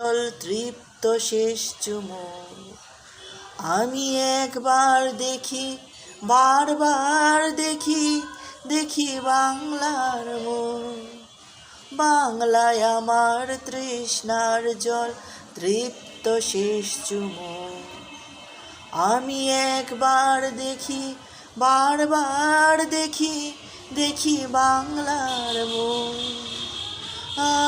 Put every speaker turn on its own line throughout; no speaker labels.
জল তৃপ্ত শেষ চুমুক আমি একবার দেখি, বারবার দেখি দেখি বাংলার মুখ বাংলায় আমার তৃষ্ণার জল, তৃপ্ত শেষ চুমুক আমি একবার দেখি, বারবার দেখি দেখি বাংলার আ আ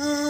আ